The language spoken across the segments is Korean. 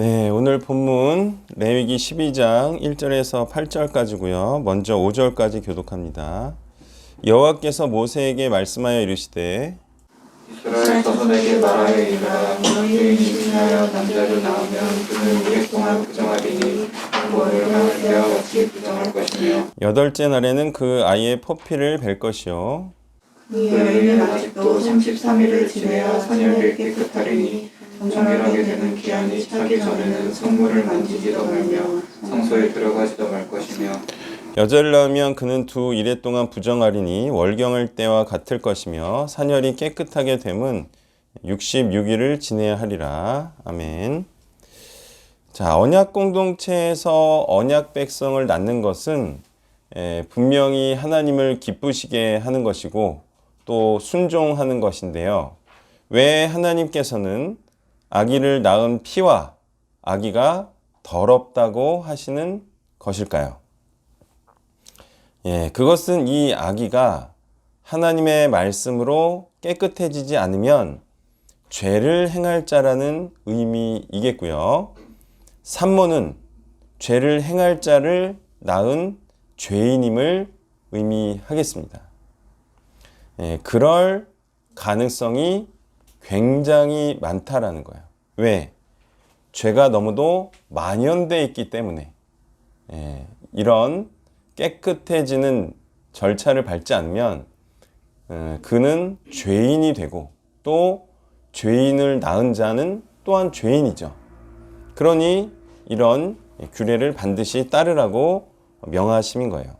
네, 오늘 본문 레위기 12장 1절에서 8절까지고요. 먼저 5절까지 교독합니다. 여호와께서 모세에게 말씀하여 이르시되 이스라엘 자손에게 말하여 이르라 너희는 임신하여 남자를 낳으면 그는 오랫동안 부정하리니 향할 때와 같이 부정할 것이며 여덟째 날에는 그 아이의 포피를 벨 것이요 그 여인은 아직도 33일을 지내야 선열을 깨끗하리니 정결하게 되는 기한이 차기 전에는 성물을 만지지도 말며 성소에 들어가지도 말 것이며 여절을 낳으면 그는 두 이래 동안 부정하리니 월경할 때와 같을 것이며 산열이 깨끗하게 됨은 66일을 지내야 하리라. 아멘. 자, 언약 공동체에서 언약 백성을 낳는 것은 에, 분명히 하나님을 기쁘시게 하는 것이고 또 순종하는 것인데요. 왜 하나님께서는 아기를 낳은 피와 아기가 더럽다고 하시는 것일까요? 예, 그것은 이 아기가 하나님의 말씀으로 깨끗해지지 않으면 죄를 행할 자라는 의미이겠고요. 산모는 죄를 행할 자를 낳은 죄인임을 의미하겠습니다. 예, 그럴 가능성이 굉장히 많다라는 거예요. 왜? 죄가 너무도 만연돼 있기 때문에 예, 이런 깨끗해지는 절차를 밟지 않으면 어, 그는 죄인이 되고 또 죄인을 낳은 자는 또한 죄인이죠. 그러니 이런 규례를 반드시 따르라고 명하심인 거예요.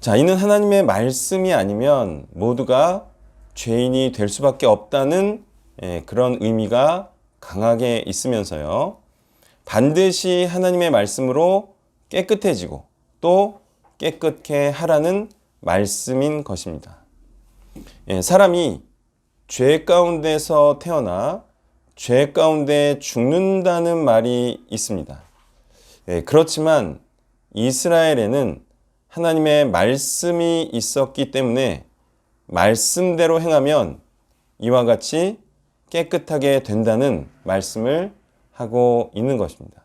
자, 이는 하나님의 말씀이 아니면 모두가 죄인이 될 수밖에 없다는 예, 그런 의미가 강하게 있으면서요. 반드시 하나님의 말씀으로 깨끗해지고 또 깨끗게 하라는 말씀인 것입니다. 예, 사람이 죄 가운데서 태어나 죄 가운데 죽는다는 말이 있습니다. 예, 그렇지만 이스라엘에는 하나님의 말씀이 있었기 때문에 말씀대로 행하면 이와 같이 깨끗하게 된다는 말씀을 하고 있는 것입니다.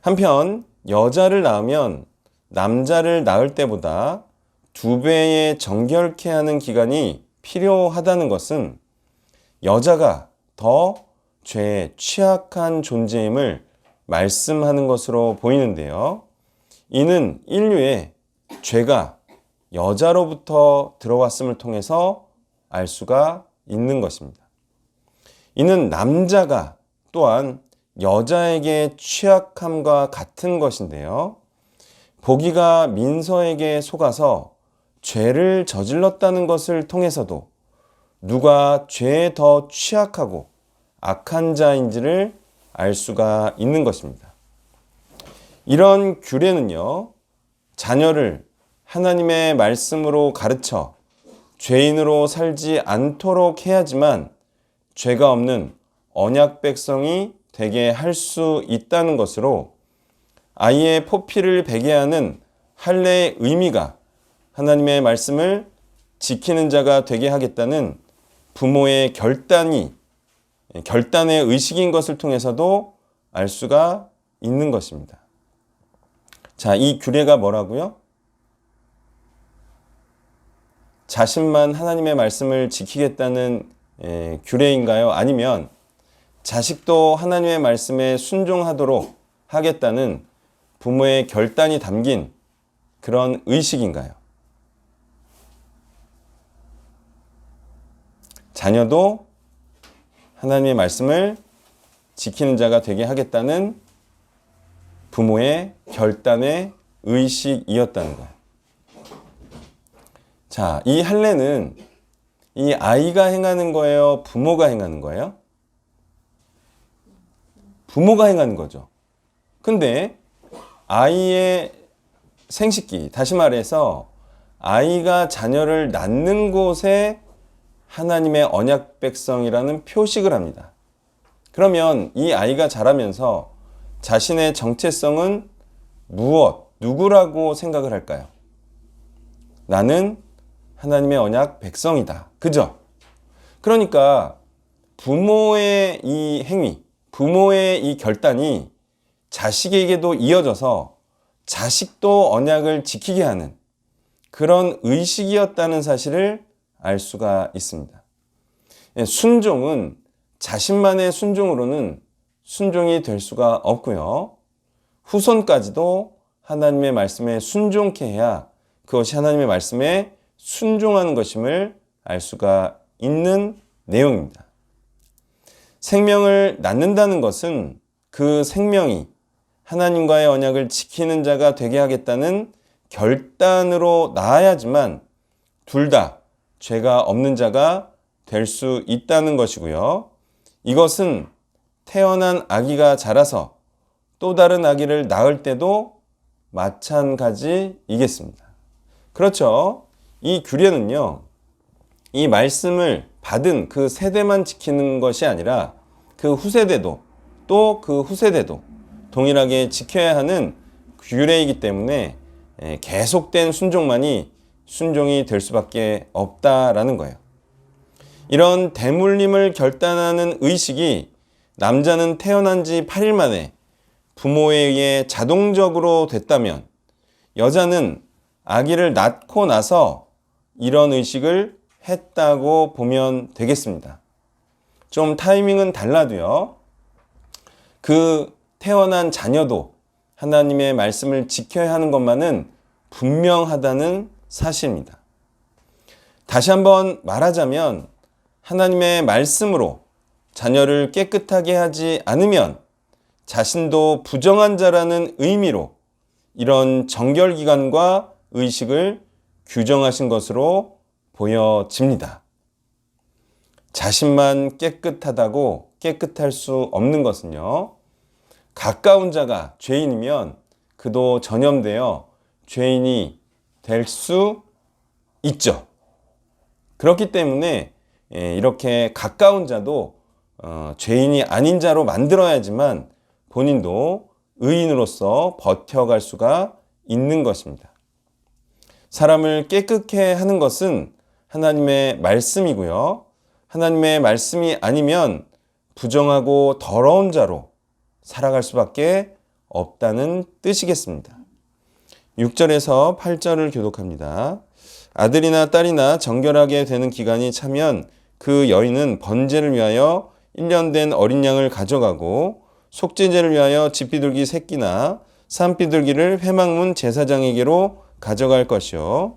한편 여자를 낳으면 남자를 낳을 때보다 두 배의 정결케 하는 기간이 필요하다는 것은 여자가 더 죄에 취약한 존재임을 말씀하는 것으로 보이는데요. 이는 인류의 죄가 여자로부터 들어왔음을 통해서 알 수가 있는 것입니다. 이는 남자가 또한 여자에게 취약함과 같은 것인데요. 보기가 민서에게 속아서 죄를 저질렀다는 것을 통해서도 누가 죄에 더 취약하고 악한 자인지를 알 수가 있는 것입니다. 이런 규례는요, 자녀를 하나님의 말씀으로 가르쳐 죄인으로 살지 않도록 해야지만 죄가 없는 언약 백성이 되게 할 수 있다는 것으로 아이의 포피를 베게 하는 할례의 의미가 하나님의 말씀을 지키는 자가 되게 하겠다는 부모의 결단이 결단의 의식인 것을 통해서도 알 수가 있는 것입니다. 자, 이 규례가 뭐라고요? 자신만 하나님의 말씀을 지키겠다는 에, 규례인가요? 아니면 자식도 하나님의 말씀에 순종하도록 하겠다는 부모의 결단이 담긴 그런 의식인가요? 자녀도 하나님의 말씀을 지키는 자가 되게 하겠다는 부모의 결단의 의식이었다는 거예요. 자, 이 할례는 이 아이가 행하는 거예요? 부모가 행하는 거예요? 부모가 행하는 거죠. 근데 아이의 생식기, 다시 말해서 아이가 자녀를 낳는 곳에 하나님의 언약 백성이라는 표식을 합니다. 그러면 이 아이가 자라면서 자신의 정체성은 무엇, 누구라고 생각을 할까요? 나는 하나님의 언약 백성이다. 그죠? 그러니까 부모의 이 행위, 부모의 이 결단이 자식에게도 이어져서 자식도 언약을 지키게 하는 그런 의식이었다는 사실을 알 수가 있습니다. 예, 순종은 자신만의 순종으로는 순종이 될 수가 없고요. 후손까지도 하나님의 말씀에 순종케 해야 그것이 하나님의 말씀에 순종하는 것임을 알 수가 있는 내용입니다. 생명을 낳는다는 것은 그 생명이 하나님과의 언약을 지키는 자가 되게 하겠다는 결단으로 낳아야지만 둘 다 죄가 없는 자가 될 수 있다는 것이고요. 이것은 태어난 아기가 자라서 또 다른 아기를 낳을 때도 마찬가지이겠습니다. 그렇죠. 이 규례는요, 이 말씀을 받은 그 세대만 지키는 것이 아니라 그 후세대도 또 그 후세대도 동일하게 지켜야 하는 규례이기 때문에 예, 계속된 순종만이 순종이 될 수밖에 없다라는 거예요. 이런 대물림을 결단하는 의식이 남자는 태어난 지 8일 만에 부모에 의해 자동적으로 됐다면 여자는 아기를 낳고 나서 이런 의식을 했다고 보면 되겠습니다. 좀 타이밍은 달라도요. 그 태어난 자녀도 하나님의 말씀을 지켜야 하는 것만은 분명하다는 사실입니다. 다시 한번 말하자면 하나님의 말씀으로 자녀를 깨끗하게 하지 않으면 자신도 부정한 자라는 의미로 이런 정결기관과 의식을 규정하신 것으로 보여집니다. 자신만 깨끗하다고 깨끗할 수 없는 것은요. 가까운 자가 죄인이면 그도 전염되어 죄인이 될 수 있죠. 그렇기 때문에 예, 이렇게 가까운 자도 어, 죄인이 아닌 자로 만들어야지만 본인도 의인으로서 버텨갈 수가 있는 것입니다. 사람을 깨끗게 하는 것은 하나님의 말씀이고요. 하나님의 말씀이 아니면 부정하고 더러운 자로 살아갈 수밖에 없다는 뜻이겠습니다. 6절에서 8절을 교독합니다. 아들이나 딸이나 정결하게 되는 기간이 차면 그 여인은 번제를 위하여 1년 된 어린 양을 가져가고 속죄제를 위하여 집비둘기 새끼나 산비둘기를 회막문 제사장에게로 가져갈 것이요.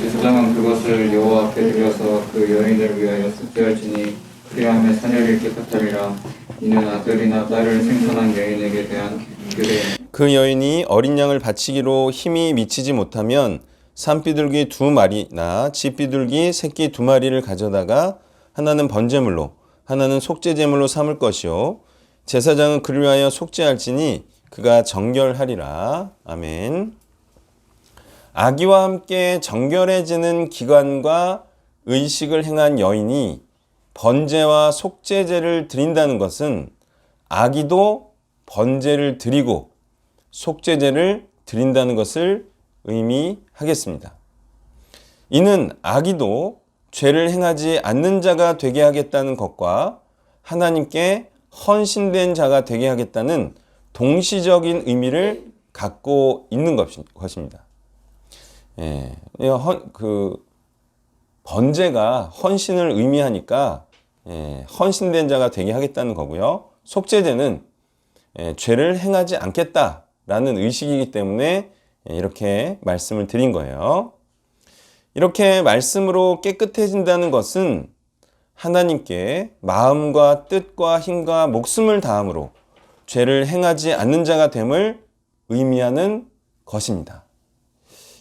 제사장은 그것을 여호와 앞에 드려서 그 여인을 위하여 속죄할지니 그리하면 사녀를 깨끗하리라. 이는 아들이나 딸을 생산한 여인에게 대한 규례 그 여인이 어린 양을 바치기로 힘이 미치지 못하면 산비둘기 두 마리나 집비둘기 새끼 두 마리를 가져다가 하나는 번제물로 하나는 속죄제물로 삼을 것이요. 제사장은 그를 위하여 속죄할지니 그가 정결하리라. 아멘. 아기와 함께 정결해지는 기관과 의식을 행한 여인이 번제와 속죄제를 드린다는 것은 아기도 번제를 드리고 속죄제를 드린다는 것을 의미하겠습니다. 이는 아기도 죄를 행하지 않는 자가 되게 하겠다는 것과 하나님께 헌신된 자가 되게 하겠다는 동시적인 의미를 갖고 있는 것입니다. 예, 헌, 그 번제가 헌신을 의미하니까 예, 헌신된 자가 되게 하겠다는 거고요. 속죄제는 예, 죄를 행하지 않겠다라는 의식이기 때문에 예, 이렇게 말씀을 드린 거예요. 이렇게 말씀으로 깨끗해진다는 것은 하나님께 마음과 뜻과 힘과 목숨을 다함으로 죄를 행하지 않는 자가 됨을 의미하는 것입니다.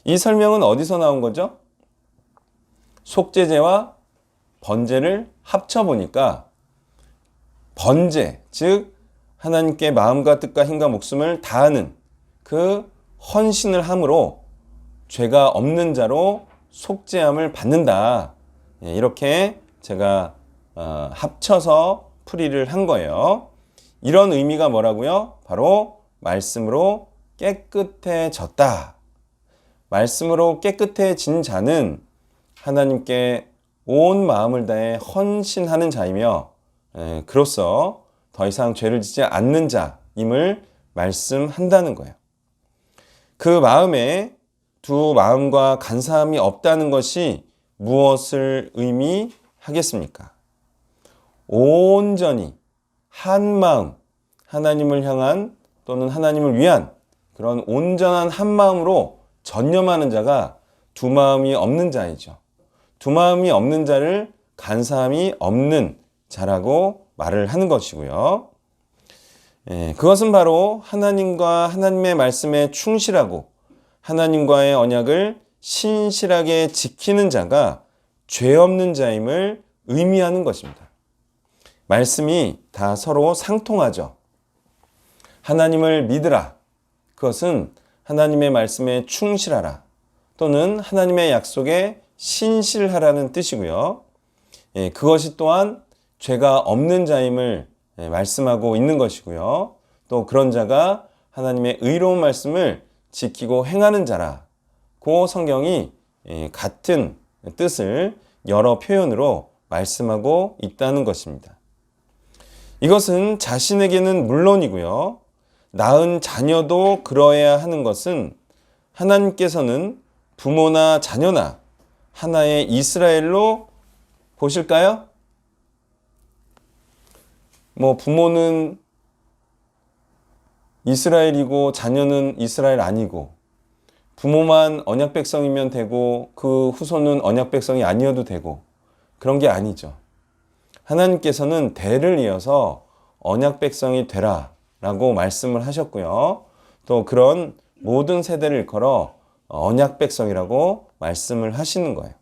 이 설명은 어디서 나온 거죠? 속죄제와 번제를 합쳐 보니까 번제, 즉 하나님께 마음과 뜻과 힘과 목숨을 다하는 그 헌신을 함으로 죄가 없는 자로 속죄함을 받는다. 예, 이렇게 제가 어, 합쳐서 풀이를 한 거예요. 이런 의미가 뭐라고요? 바로 말씀으로 깨끗해졌다. 말씀으로 깨끗해진 자는 하나님께 온 마음을 다해 헌신하는 자이며 에, 그로써 더 이상 죄를 짓지 않는 자임을 말씀한다는 거예요. 그 마음에 두 마음과 간사함이 없다는 것이 무엇을 의미하겠습니까? 온전히 한 마음, 하나님을 향한 또는 하나님을 위한 그런 온전한 한 마음으로 전념하는 자가 두 마음이 없는 자이죠. 두 마음이 없는 자를 간사함이 없는 자라고 말을 하는 것이고요. 예, 그것은 바로 하나님과 하나님의 말씀에 충실하고 하나님과의 언약을 신실하게 지키는 자가 죄 없는 자임을 의미하는 것입니다. 말씀이 다 서로 상통하죠. 하나님을 믿으라. 그것은 하나님의 말씀에 충실하라. 또는 하나님의 약속에 신실하라는 뜻이고요. 예, 그것이 또한 죄가 없는 자임을 예, 말씀하고 있는 것이고요. 또 그런 자가 하나님의 의로운 말씀을 지키고 행하는 자라고 성경이 예, 같은 뜻을 여러 표현으로 말씀하고 있다는 것입니다. 이것은 자신에게는 물론이고요. 낳은 자녀도 그러해야 하는 것은 하나님께서는 부모나 자녀나 하나의 이스라엘로 보실까요? 뭐 부모는 이스라엘이고 자녀는 이스라엘 아니고 부모만 언약 백성이면 되고 그 후손은 언약 백성이 아니어도 되고 그런 게 아니죠. 하나님께서는 대를 이어서 언약 백성이 되라 라고 말씀을 하셨고요. 또 그런 모든 세대를 일컬어 언약 백성이라고 말씀을 하시는 거예요.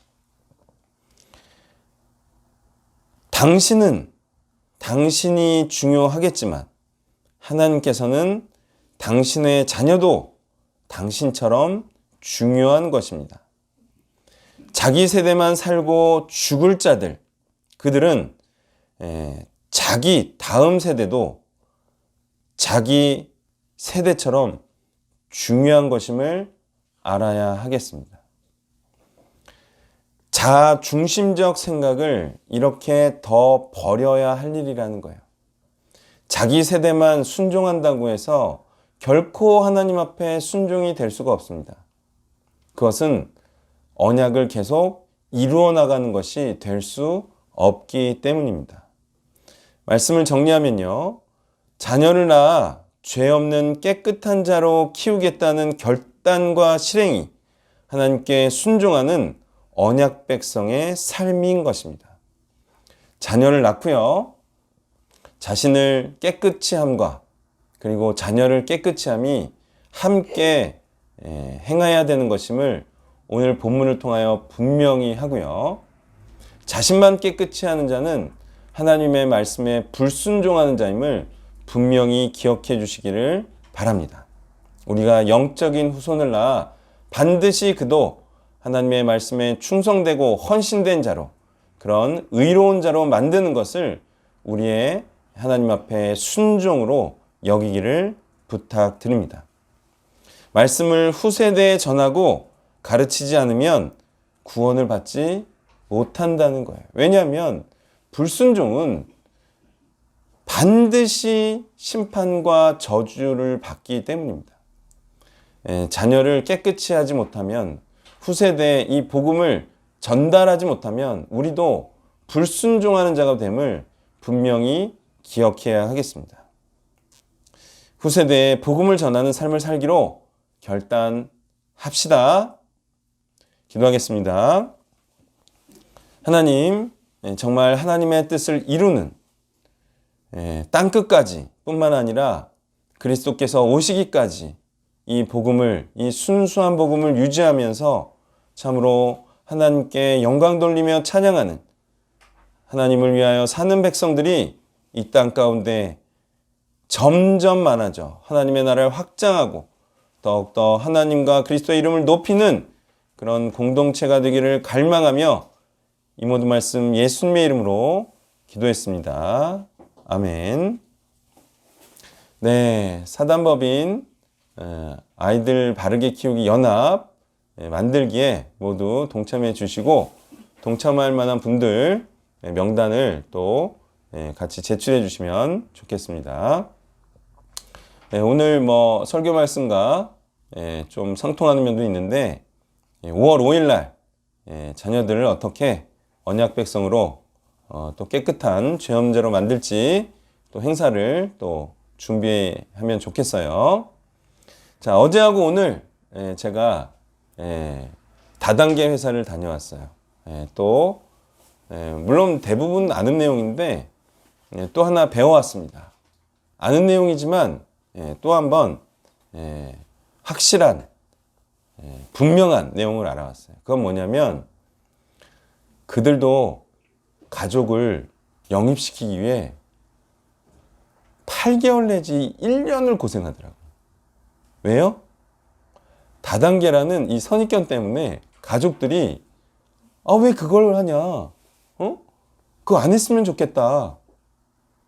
당신은 당신이 중요하겠지만 하나님께서는 당신의 자녀도 당신처럼 중요한 것입니다. 자기 세대만 살고 죽을 자들, 그들은 에, 자기 다음 세대도 자기 세대처럼 중요한 것임을 알아야 하겠습니다. 자 중심적 생각을 이렇게 더 버려야 할 일이라는 거예요. 자기 세대만 순종한다고 해서 결코 하나님 앞에 순종이 될 수가 없습니다. 그것은 언약을 계속 이루어 나가는 것이 될 수 없기 때문입니다. 말씀을 정리하면요. 자녀를 낳아 죄 없는 깨끗한 자로 키우겠다는 결단과 실행이 하나님께 순종하는 언약 백성의 삶인 것입니다. 자녀를 낳고요. 자신을 깨끗이 함과 그리고 자녀를 깨끗이 함이 함께 예, 행해야 되는 것임을 오늘 본문을 통하여 분명히 하고요. 자신만 깨끗이 하는 자는 하나님의 말씀에 불순종하는 자임을 분명히 기억해 주시기를 바랍니다. 우리가 영적인 후손을 낳아 반드시 그도 하나님의 말씀에 충성되고 헌신된 자로 그런 의로운 자로 만드는 것을 우리의 하나님 앞에 순종으로 여기기를 부탁드립니다. 말씀을 후세대에 전하고 가르치지 않으면 구원을 받지 못한다는 거예요. 왜냐하면 불순종은 반드시 심판과 저주를 받기 때문입니다. 예, 자녀를 깨끗이 하지 못하면 후세대에 이 복음을 전달하지 못하면 우리도 불순종하는 자가 됨을 분명히 기억해야 하겠습니다. 후세대에 복음을 전하는 삶을 살기로 결단합시다. 기도하겠습니다. 하나님, 예, 정말 하나님의 뜻을 이루는 예, 땅 끝까지 뿐만 아니라 그리스도께서 오시기까지 이 복음을, 이 순수한 복음을 유지하면서 참으로 하나님께 영광 돌리며 찬양하는 하나님을 위하여 사는 백성들이 이 땅 가운데 점점 많아져 하나님의 나라를 확장하고 더욱더 하나님과 그리스도의 이름을 높이는 그런 공동체가 되기를 갈망하며 이 모든 말씀 예수님의 이름으로 기도했습니다. 아멘. 네, 사단법인 에, 아이들 바르게 키우기 연합 에, 만들기에 모두 동참해 주시고 동참할 만한 분들 에, 명단을 또 예, 같이 제출해 주시면 좋겠습니다. 예, 오늘 뭐 설교 말씀과 예, 좀 상통하는 면도 있는데 예, 5월 5일 날 예, 자녀들을 어떻게 언약 백성으로 어, 또 깨끗한 죄엄제로 만들지 또 행사를 또 준비하면 좋겠어요. 자 어제하고 오늘 예, 제가 예, 다단계 회사를 다녀왔어요. 예, 또 예, 물론 대부분 아는 내용인데 예, 또 하나 배워왔습니다. 아는 내용이지만 예, 또 한번 예, 확실한 예, 분명한 내용을 알아왔어요. 그건 뭐냐면 그들도 가족을 영입시키기 위해 8개월 내지 1년을 고생하더라고요. 왜요? 다단계라는 이 선입견 때문에 가족들이 아, 왜 그걸 하냐? 어? 그거 안 했으면 좋겠다.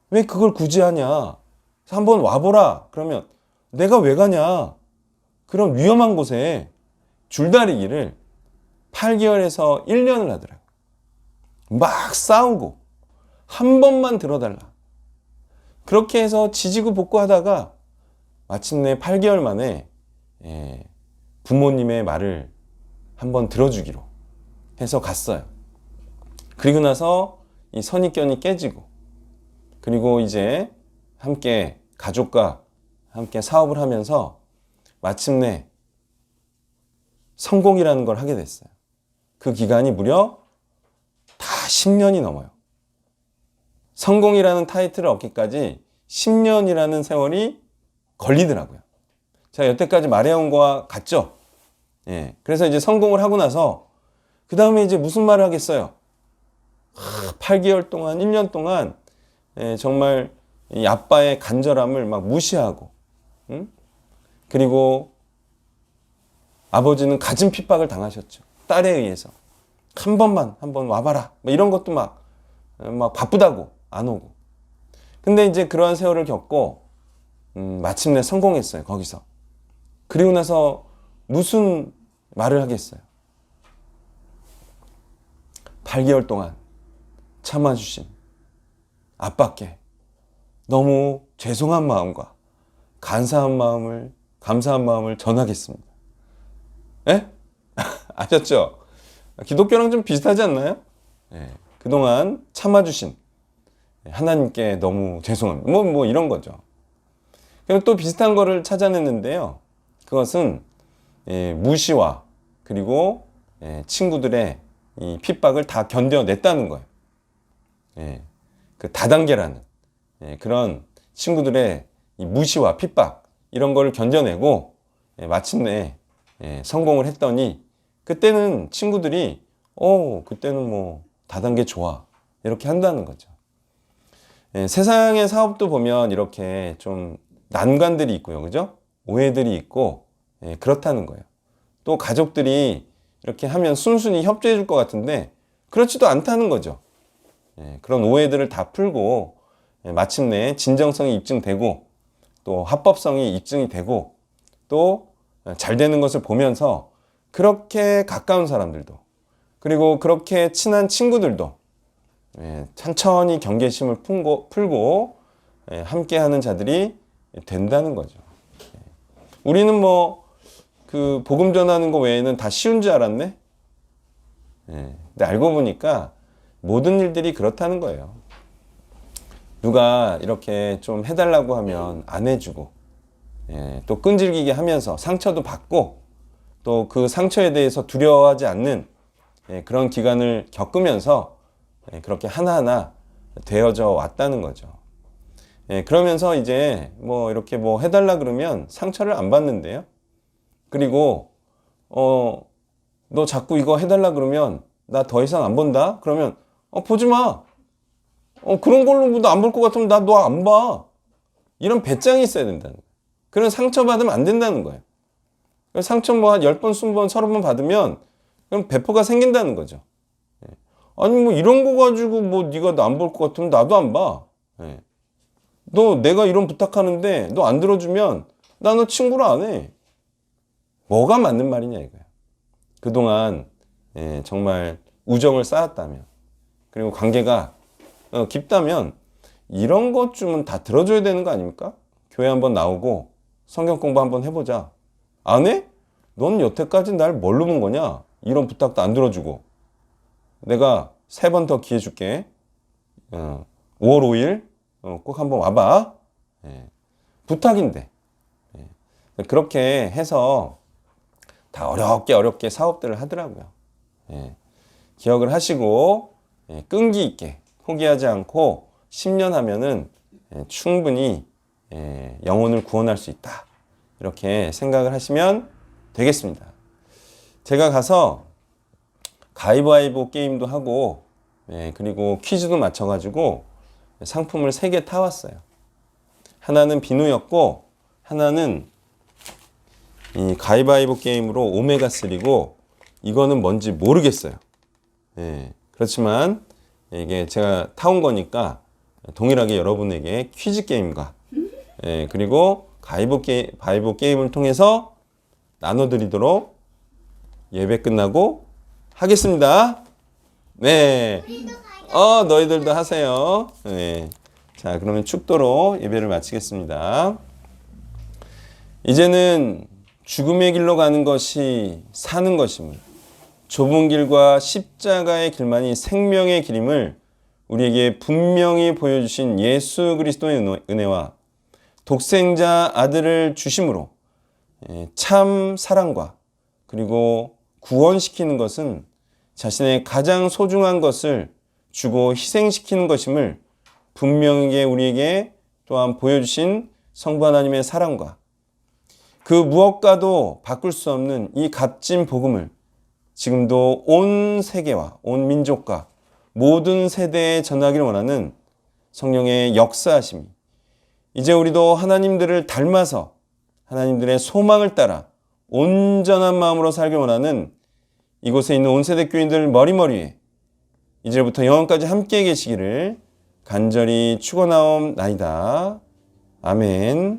왜 그걸 굳이 하냐? 한번 와보라. 그러면 내가 왜 가냐? 그런 위험한 곳에 줄다리기를 8개월에서 1년을 하더라고요. 막 싸우고 한 번만 들어달라. 그렇게 해서 지지고 볶고하다가 마침내 8개월 만에 예, 부모님의 말을 한번 들어주기로 해서 갔어요. 그리고 나서 이 선입견이 깨지고 그리고 이제 함께 가족과 함께 사업을 하면서 마침내 성공이라는 걸 하게 됐어요. 그 기간이 무려 다 10년이 넘어요. 성공이라는 타이틀을 얻기까지 10년이라는 세월이 걸리더라고요. 제가 여태까지 말해온 거와 같죠? 예. 그래서 이제 성공을 하고 나서, 그 다음에 이제 무슨 말을 하겠어요? 하, 8개월 동안, 1년 동안, 예, 정말 이 아빠의 간절함을 막 무시하고, 응? 그리고 아버지는 가진 핍박을 당하셨죠. 딸에 의해서. 한 번만, 한번 와봐라. 뭐 이런 것도 막, 어, 막 바쁘다고 안 오고. 근데 이제 그러한 세월을 겪고, 음, 마침내 성공했어요, 거기서. 그리고 나서 무슨 말을 하겠어요? 8개월 동안 참아주신 아빠께 너무 죄송한 마음과 간사한 마음을, 감사한 마음을 전하겠습니다. 예? 아셨죠? 기독교랑 좀 비슷하지 않나요? 예, 그동안 참아주신 하나님께 너무 죄송합니다. 뭐, 뭐 이런 거죠. 그리고 또 비슷한 거를 찾아냈는데요. 그것은 예, 무시와 그리고 예, 친구들의 이 핍박을 다 견뎌냈다는 거예요. 예, 그 다단계라는 예, 그런 친구들의 이 무시와 핍박 이런 거를 견뎌내고 예, 마침내 예, 성공을 했더니 그때는 친구들이 어 그때는 뭐 다단계 좋아 이렇게 한다는 거죠. 예, 세상의 사업도 보면 이렇게 좀 난관들이 있고요, 그죠? 오해들이 있고 예, 그렇다는 거예요. 또 가족들이 이렇게 하면 순순히 협조해 줄 것 같은데 그렇지도 않다는 거죠. 예, 그런 오해들을 다 풀고 예, 마침내 진정성이 입증되고 또 합법성이 입증이 되고 또 잘 되는 것을 보면서 그렇게 가까운 사람들도 그리고 그렇게 친한 친구들도 예, 천천히 경계심을 풀고, 풀고 예, 함께하는 자들이 된다는 거죠. 예. 우리는 뭐 그 복음 전하는 거 외에는 다 쉬운 줄 알았네. 예, 근데 알고 보니까 모든 일들이 그렇다는 거예요. 누가 이렇게 좀 해달라고 하면 안 해주고, 예, 또 끈질기게 하면서 상처도 받고, 또 그 상처에 대해서 두려워하지 않는 예, 그런 기간을 겪으면서 예, 그렇게 하나하나 되어져 왔다는 거죠. 예, 그러면서 이제 뭐 이렇게 뭐 해달라 그러면 상처를 안 받는데요. 그리고, 어, 너 자꾸 이거 해달라 그러면 나 더 이상 안 본다? 그러면, 어, 보지 마. 어, 그런 걸로 너안볼 것 같으면 나 너 안 봐. 이런 배짱이 있어야 된다는 거예요. 그런 상처 받으면 안 된다는 거예요. 상처 뭐 한 10번, 20번, 30번 받으면 그럼 배포가 생긴다는 거죠. 예. 아니 뭐 이런 거 가지고 뭐 네가 나안볼 것 같으면 나도 안 봐. 예. 너 내가 이런 부탁하는데 너 안 들어주면 나 너 친구로 안 해. 뭐가 맞는 말이냐 이거야. 그동안 예, 정말 우정을 쌓았다면 그리고 관계가 어, 깊다면 이런 것쯤은 다 들어줘야 되는 거 아닙니까? 교회 한번 나오고 성경 공부 한번 해보자. 안 해? 넌 여태까지 날 뭘로 본 거냐? 이런 부탁도 안 들어주고 내가 세 번 더 기회 줄게. 어, 5월 5일 어, 꼭 한번 와봐. 예, 부탁인데 예, 그렇게 해서 다 어렵게 어렵게 사업들을 하더라고요. 예, 기억을 하시고 예, 끈기 있게 포기하지 않고 10년 하면은 예, 충분히 예, 영혼을 구원할 수 있다. 이렇게 생각을 하시면 되겠습니다. 제가 가서 가위바위보 게임도 하고 예, 그리고 퀴즈도 맞춰가지고 상품을 세개 타왔어요. 하나는 비누였고 하나는 이 가위바위보 게임으로 오메가 3고 이거는 뭔지 모르겠어요. 예, 그렇지만 이게 제가 타온 거니까 동일하게 여러분에게 퀴즈 게임과 예, 그리고 가위보 게 바위보 게임을 통해서 나눠드리도록 예배 끝나고 하겠습니다. 네. 어, 너희들도 하세요. 네. 자, 그러면 축도로 예배를 마치겠습니다. 이제는 죽음의 길로 가는 것이 사는 것임을, 좁은 길과 십자가의 길만이 생명의 길임을 우리에게 분명히 보여주신 예수 그리스도의 은혜- 은혜와 독생자 아들을 주심으로 예, 참 사랑과 그리고 구원시키는 것은 자신의 가장 소중한 것을 주고 희생시키는 것임을 분명하게 우리에게 또한 보여주신 성부 하나님의 사랑과 그 무엇과도 바꿀 수 없는 이 값진 복음을 지금도 온 세계와 온 민족과 모든 세대에 전하기를 원하는 성령의 역사하심이 이제 우리도 하나님들을 닮아서 하나님들의 소망을 따라 온전한 마음으로 살길 원하는 이곳에 있는 온 세대 교인들 머리머리에 이제부터 영원까지 함께 계시기를 간절히 축원하옵나이다. 아멘.